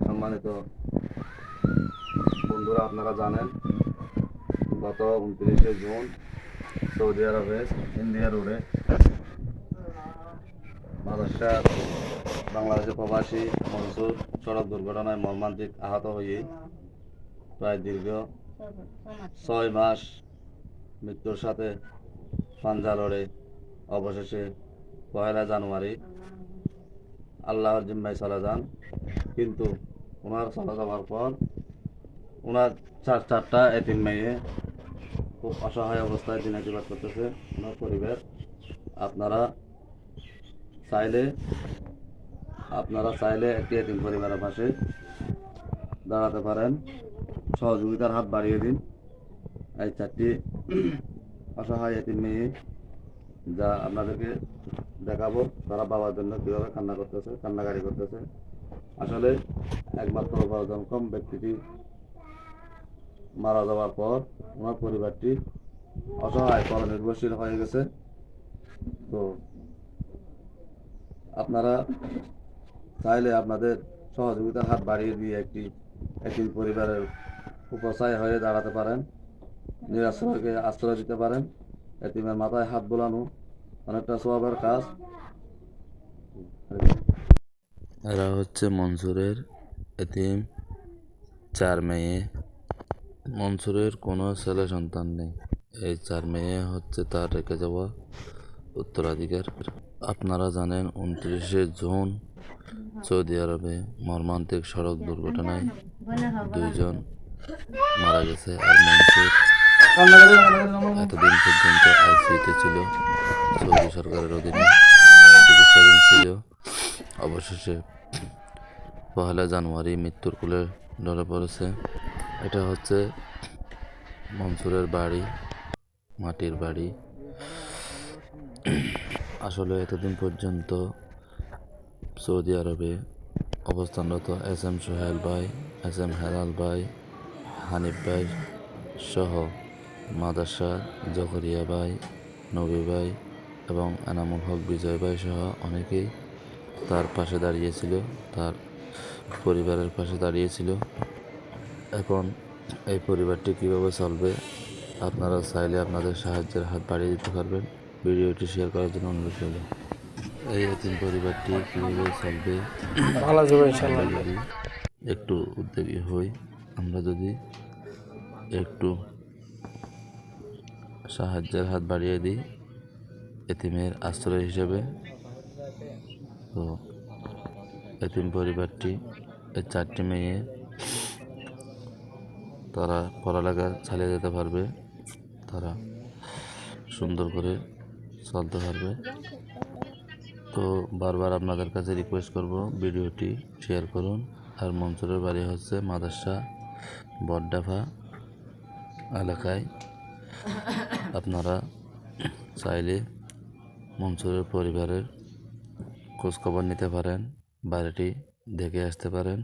সম্মানিত বন্ধুরা, আপনারা জানেন গত উনত্রিশে জুন সৌদি আরবে ইন্ডিয়া রোডে মালয়েশিয়ার বাংলাদেশের প্রবাসী মনসুর সড়ক দুর্ঘটনায় মর্মান্তিক আহত হয়ে প্রায় দীর্ঘ ছয় মাস মৃত্যুর সাথে পাঞ্জা লড়ে অবশেষে পয়লা জানুয়ারি আল্লাহর জিম্মায় চলে যান। কিন্তু ওনার চলে যাওয়ার পর ওনার চার চারটা এতিম মেয়ে খুব অসহায় অবস্থায় দিন আশীর্বাদ করতেছে। ওনার পরিবার, আপনারা চাইলে আপনারা চাইলে একটি এতিম পরিবারের পাশে দাঁড়াতে পারেন। সহযোগিতার হাত বাড়িয়ে দিন। এই চারটি অসহায় এতিম মেয়ে যা আপনাদেরকে দেখাবো। তারা বাবার জন্য কীভাবে কান্না করতেছে কান্নাকারি করতেছে। আসলে একমাত্র উপার্জনক্ষম ব্যক্তিটি মারা যাওয়ার পর ওনার পরিবারটি অসহায় পর নির্ভরশীল হয়ে গেছে। তো আপনারা চাইলে আপনাদের সহযোগিতার হাত বাড়িয়ে দিয়ে একটি একটি পরিবারের উপসায় হয়ে দাঁড়াতে পারেন। নিরাশ্রয়কে আশ্রয় দিতে পারেন। এতিমের মাথায় হাত বোলানো অনেকটা সবের কাজ। এরা হচ্ছে মনসুরের এতিম চার মেয়ে। মনসুরের কোনো ছেলে সন্তান নেই। এই চার মেয়ে হচ্ছে তার রেখে যাওয়া উত্তরাধিকার। আপনারা জানেন উনত্রিশে জুন সৌদি আরবে মর্মান্তিক সড়ক দুর্ঘটনায় দুইজন মারা গেছে আর মনসুর এতদিন পর্যন্ত আইসিইউতে ছিল সৌদি সরকারের অধীনে। চিকিৎসাধীন ছিল। অবশেষে পহেলা জানুয়ারি মৃত্যুর কোলে ঢলে পড়েছে। এটা হচ্ছে মনসুরের বাড়ি, মাটির বাড়ি। আসলে এতদিন পর্যন্ত সৌদি আরবে অবস্থানরত এস এম সোহেল ভাই, এস এম হেলাল ভাই, হানিফ ভাই সহ মাদাসা জকরিয়া ভাই নবী ভাই এবং এনামুল হক বিজয় ভাই সহ অনেকেই তার পাশে দাঁড়িয়েছিল তার পরিবারের পাশে দাঁড়িয়েছিল। এখন এই পরিবারটি কীভাবে চলবে আপনারা চাইলে আপনাদের সাহায্যের হাত বাড়িয়ে দিতে পারবেন। ভিডিওটি শেয়ার করার জন্য অনুরোধ রইল। এই এতিম পরিবারটি কীভাবে চলবে? ভালো একটু উদ্যোগী হই আমরা যদি একটু সাহায্যের হাত বাড়িয়ে দিই এতিমের আশ্রয় হিসেবে। তো এতিম পরিবারটি এই চারটি মেয়ে, তারা পড়ালেখা চালিয়ে যেতে পারবে, তারা সুন্দর করে চলতে পারবে। তো বারবার আপনাদের কাছে রিকোয়েস্ট করব ভিডিওটি শেয়ার করুন। আর মনসুরের বাড়ি হচ্ছে মাদাসা বড্ডাফা এলাকায়। আপনারা চাইলে মনসুরের পরিবারের খোঁজখবর নিতে পারেন, বাড়িটি দেখে আসতে পারেন।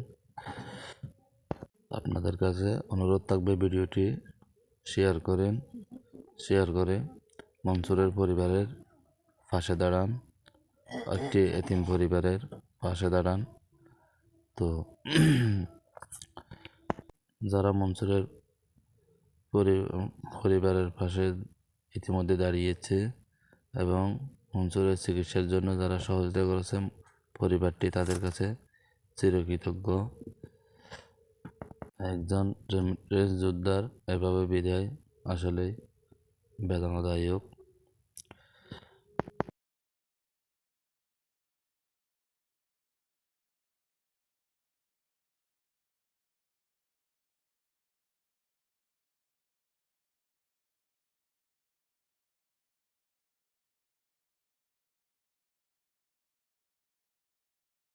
আপনাদের কাছে অনুরোধ থাকবে ভিডিওটি শেয়ার করেন, শেয়ার করে মনসুরের পরিবারের পাশে দাঁড়ান, একটি এতিম পরিবারের পাশে দাঁড়ান। তো, যারা মনসুরের পরিবারের পাশে ইতিমধ্যে দাঁড়িয়েছে এবং মনসুরের চিকিৎসার জন্য যারা সহযোগিতা করেছে পরিবারটি তাদের কাছে চিরকৃতজ্ঞ। একজন রেমিটেন্স যোদ্ধার এভাবে বিদায় আসলেই বেদনাদায়ক।